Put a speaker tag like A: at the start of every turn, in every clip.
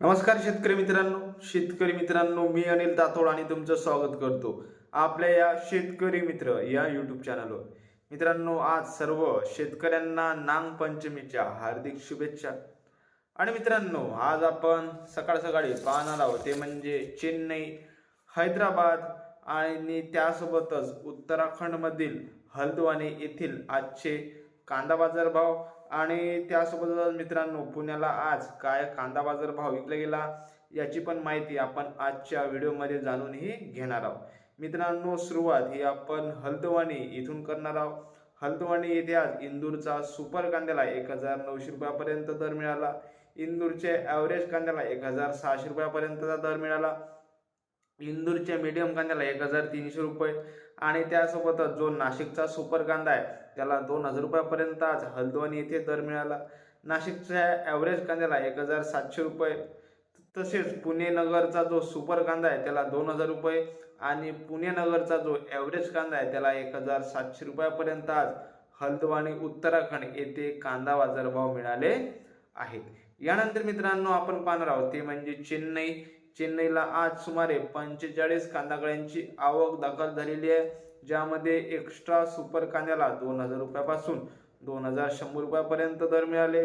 A: नमस्कार शेतकरी मित्रांनो. शेतकरी मित्रांनो मी अनिल तातोड आणि तुमचं स्वागत करतो आपल्या या शेतकरी मित्र या यूट्यूब चॅनलवर मित्रांनो आज सर्व शेतकऱ्यांना नागपंचमीच्या हार्दिक शुभेच्छा. आणि मित्रांनो आज आपण सकाळ सकाळी पाहणार आहोत ते म्हणजे चेन्नई हैदराबाद आणि त्यासोबतच उत्तराखंडमधील हल्द्वानी येथील आजचे कांदा बाजार भाव आणि त्यासोबतच मित्रांनो पुण्याला आज काय कांदा बाजार भाव विकला गेला याची पण माहिती आपण आजच्या व्हिडिओमध्ये जाणूनही घेणार आहोत. मित्रांनो सुरुवात ही आपण हल्दवाणी इथून करणार आहोत. हल्दवाणी येथे आज इंदूरचा सुपर कांद्याला एक हजार नऊशे रुपयापर्यंत दर मिळाला. इंदूरच्या ॲव्हरेज कांद्याला एक हजार सहाशे रुपयापर्यंतचा दर मिळाला. इंदूरच्या मीडियम कांद्याला एक हजार तीनशे रुपये. आणि त्यासोबतच जो नाशिकचा सुपर कांदा आहे त्याला दोन हजार रुपयापर्यंत आज हल्द्वानी येथे दर मिळाला. नाशिकच्या ॲव्हरेज कांद्याला एक हजार सातशे रुपये. तसेच पुणे नगरचा जो सुपर कांदा आहे त्याला दोन हजार रुपये. आणि पुणे नगरचा जो ॲव्हरेज कांदा आहे त्याला एक हजार सातशे रुपयापर्यंत आज हल्द्वानी उत्तराखंड येथे कांदा बाजारभाव मिळाले आहेत. यानंतर मित्रांनो आपण पाहणार आहोत ते म्हणजे चेन्नई चेन्नईला आज सुमारे पंचेचाळीस कांदागळ्यांची आवक दाखल झालेली आहे ज्यामध्ये एक्स्ट्रा सुपर कांद्याला दोन हजार रुपयापासून दोन हजार शंभर रुपयापर्यंत दर मिळाले.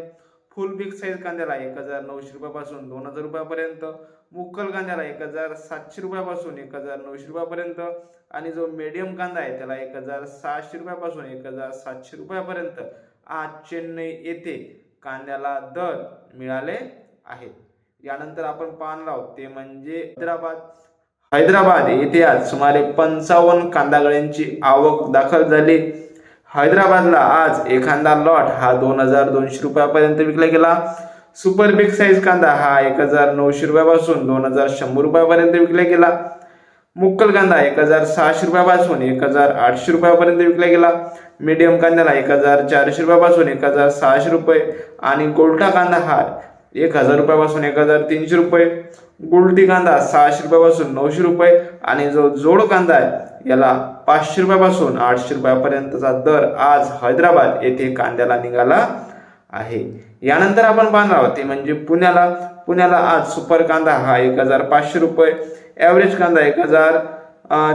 A: फुल बिग साईज कांद्याला एक हजार नऊशे रुपयापासून दोन हजार रुपयापर्यंत मुक्कल कांद्याला एक हजार सातशे रुपयापासून एक हजार नऊशे रुपयापर्यंत आणि जो मीडियम कांदा आहे त्याला एक हजार सहाशे रुपयापासून एक हजार सातशे रुपयापर्यंत आज चेन्नई येथे कांद्याला दर मिळाले आहेत. यानंतर आपण पाहणार आहोत ते म्हणजे हैदराबाद. हैदराबाद येथे आज सुमारे पंचावन्न कांदागळ्यांची आवक दाखल झाली. हैदराबादला आज एखादा लॉट हा दोन हजार दोनशे रुपयापर्यंत विकला गेला. सुपर बिग साईज कांदा हा एक हजार नऊशे रुपयापासून दोन हजार शंभर रुपयापर्यंत विकला गेला. मुक्कल कांदा एक हजार सहाशे रुपयापासून एक हजार आठशे रुपयापर्यंत विकला गेला. मीडियम कांद्याला एक हजार चारशे रुपयापासून एक हजार सहाशे रुपये आणि गोलटा कांदा हा एक हजार रुपयापासून एक हजार तीनशे रुपये. गुलटी कांदा सहाशे रुपयापासून नऊशे रुपये. आणि जो जोड कांदा आहे याला पाचशे रुपयापासून आठशे रुपयापर्यंतचा दर आज हैदराबाद येथे कांद्याला निघाला आहे. यानंतर आपण पाहणार आहोत ते म्हणजे पुण्याला. पुण्याला आज सुपर कांदा हा एक हजार पाचशे रुपये. ॲव्हरेज कांदा एक हजार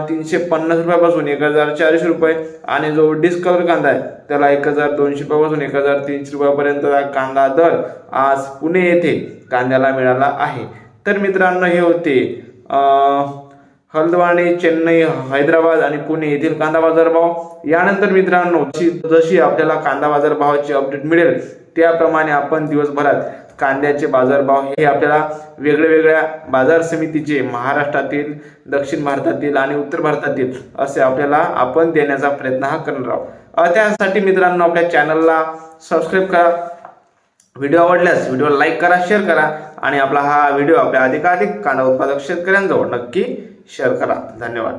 A: तीनशे पन्नास रुपयापासून एक हजार चारशे रुपये. आणि जो डिस्कवर कांदा आहे त्याला एक हजार दोनशे रुपयापासून एक हजार तीनशे रुपयापर्यंतचा कांदा दर आज पुणे येथे कांद्याला मिळाला आहे. तर मित्रांनो हे होते अं, चेन्नई हैदराबाद आणि पुणे येथील कांदा बाजार भाव यानंतर मित्रांनो जशी जशी आपल्याला कांदा बाजार भावाची अपडेट मिळेल त्याप्रमाणे आपण दिवसभरात कांद्याचे बाजारभाव हे आपल्याला वेगळ्या वेगळ्या बाजार समितीचे महाराष्ट्रातील दक्षिण भारतातील आणि उत्तर भारतातील असे आपल्याला आपण देण्याचा प्रयत्न हा करणार आहोत. त्यासाठी मित्रांनो आपल्या चॅनलला सबस्क्राईब करा. व्हिडिओ आवडल्यास व्हिडिओ लाईक करा शेअर करा आणि आपला हा व्हिडिओ आपल्या अधिकाधिक कांदा उत्पादक शेतकऱ्यांजवळ नक्की शेअर करा. धन्यवाद.